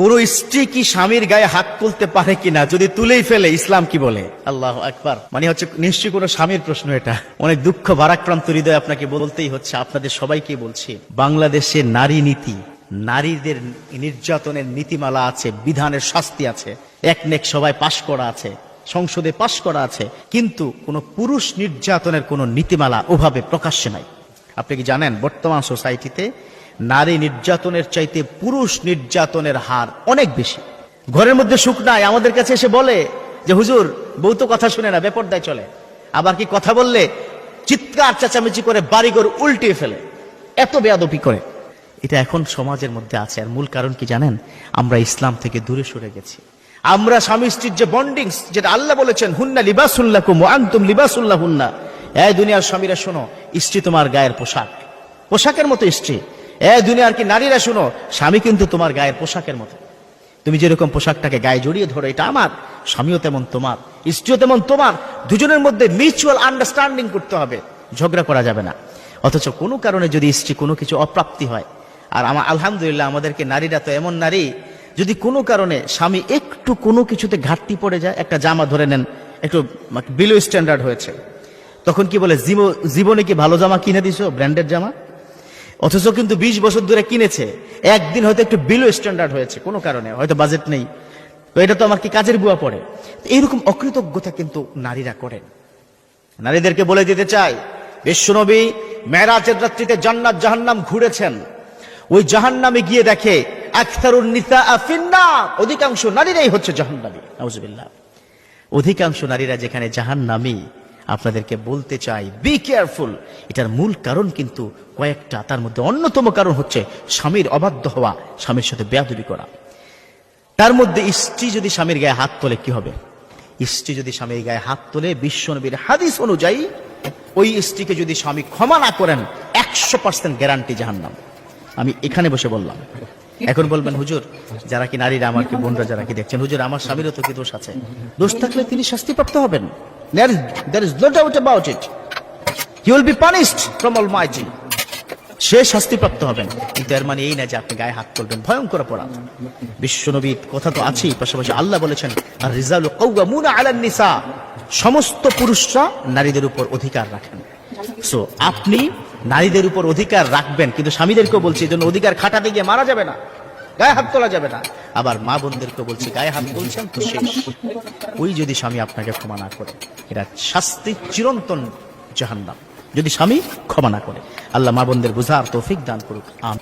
কোন স্ত্রী কি স্বামীর গায়ে হাত তুলতে পারে কিনা? যদি তুলেই ফেলে ইসলাম কি বলে? আল্লাহ একবার মানে হচ্ছে নিশ্চয়ই কোনো স্বামীর প্রশ্ন এটা। অনেক দুঃখ ভারাক্রান্ত হৃদয় আপনাকে বলতেই হচ্ছে আপনাদের সবাইকে বলছি। বাংলাদেশে নারী নীতি নারীদের নির্যাতনের নীতিমালা আছে বিধানের শাস্তি আছে এক নেক সবাই পাশ করা আছে সংসদে পাশ করা আছে কিন্তু কোনো পুরুষ নির্যাতনের কোনো নীতিমালা ওভাবে প্রকাশ্যে নাই। আপনি কি জানেন বর্তমান সোসাইটিতে নারী নির্যাতনের চাইতে পুরুষ নির্যাতনের হার অনেক বেশি। ঘরের মধ্যে সুখ নাই, আমাদের কাছে এসে বলে যে, হুজুর, বউ তো কথা শুনে না, বেপরদায় চলে। আবার কি কথা বললে, চিৎকার চেঁচামেচি করে বাড়িঘর উল্টিয়ে ফেলে। এত বেয়াদপি করে। এটা এখন সমাজের মধ্যে আছে। আর মূল কারণ কি জানেন? আমরা ইসলাম থেকে দূরে সরে গেছি। আমরা স্বামী স্ত্রীর যে বন্ডিং যেটা আল্লাহ বলেছেন, হুন্না লিবাসুল্লাকুম আন্তুম লিবাসুল্লাহ হুন্না এই দুনিয়ার স্বামীরা, শোনো, স্ত্রী তোমার গায়ের পোশাক। পোশাকের মতো স্ত্রী। এ দুনিয়ার কি নারীরা শোনো? স্বামী কিন্তু তোমার গায়ের পোশাকের মতো। তুমি যেরকম পোশাকটাকে গায়ে জড়িয়ে ধরো, এটা আমার, স্বামীও তেমন তোমার, স্ত্রীও তেমন তোমার। দুজনের মধ্যে মিউচুয়াল আন্ডারস্ট্যান্ডিং করতে হবে, ঝগড়া করা যাবে না। অথচ কোনো কারণে যদি স্ত্রী কোনো কিছু অপ্রাপ্তি হয়, আর আমার আলহামদুলিল্লাহ, আমাদেরকে নারীরা তো এমন নারী, যদি কোনো কারণে স্বামী একটু কোনো কিছুতে ঘাটতি পড়ে যায়, একটা জামা ধরে নেন, একটু বিলো স্ট্যান্ডার্ড হয়েছে, তখন কি বলে, জীব- জীবনে কি ভালো জামা কিনে দিছো? ব্র্যান্ডের জামা? অথচ কিন্তু বিশ বছর ধরে কিনেছে। একদিন হয়তো একটু বিলো স্ট্যান্ডার্ড হয়েছে, কোনো কারণে, হয়তো বাজেট নেই। তো এটা তো আমার কি কাজের বুয়া পড়ে? এইরকম অকৃতজ্ঞতা কিন্তু নারীরা করেন। নারীদেরকে বলে দিতে চাই, বিশ্বনবী মেরাজের রাত্রিতে জান্নাত জাহান্নাম ঘুরেছেন। ওই জাহান্নামে গিয়ে দেখে আখতারুন নিসা আফিন্না অধিকাংশ নারীরাই হচ্ছে জাহান্নামী, নাউজুবিল্লাহ। অধিকাংশ নারীরা যেখানে জাহান্নামী আপনাদেরকে বলতে চাই বি কেয়ারফুল এটার মূল কারণ কিন্তু কয়েকটা, তার মধ্যে অন্যতম কারণ হচ্ছে স্বামীর অবাধ্য হওয়া, স্বামীর সাথে বেয়াদবি করা। তার মধ্যে স্ত্রী যদি স্বামীর গায়ে হাত তোলে, কি হবে? স্ত্রী যদি স্বামীর গায়ে হাত তোলে, বিশ্বনবীর হাদিস অনুযায়ী ওই স্ত্রীকে যদি স্বামী ক্ষমা না করেন, একশো পার্সেন্ট গ্যারান্টি জাহান্নাম। আমি এখানে বসে বললাম। এখন বলবেন, হুজুর, যারা কি নারীরা আমার কি বোনরা যারা কি দেখছেন? হুজুর, আমার স্বামীরও তো কি দোষ আছে? দোষ থাকলে তিনি শাস্তিপ্রাপ্ত হবেন। There is no doubt about it he will be punished from almighty সে শাস্তিপ্রাপ্ত হবেন। কিন্তু এর মানে এই না যে আপনি গায়ে হাত তুলবেন। ভয়ঙ্কর অপরাধ। বিশ্বনবীর কথা তো আছেই। পাশাপাশি আল্লাহ বলেছেন আর রিজালু কওয়ামুনা আলান নিসা। সমস্ত পুরুষরা নারীদের উপর অধিকার রাখেন। সো আপনি নারীদের উপর অধিকার রাখবেন। কিন্তু স্বামীদেরকেও বলছি এই জন্য অধিকার খাটাতে গিয়ে মারা যাবে না। গায়ে হাত তোলা যাবে না। আবার মা বোনদেরকে বলছে, গায়ে হাত তুলছেন তো শেষ। ওই যদি স্বামী আপনাকে ক্ষমা না করে এটা শাস্তি চিরন্তন জাহান্নাম। যদি স্বামী ক্ষমা না করে, আল্লাহ মা বোনদের বুঝার তৌফিক দান করুক আম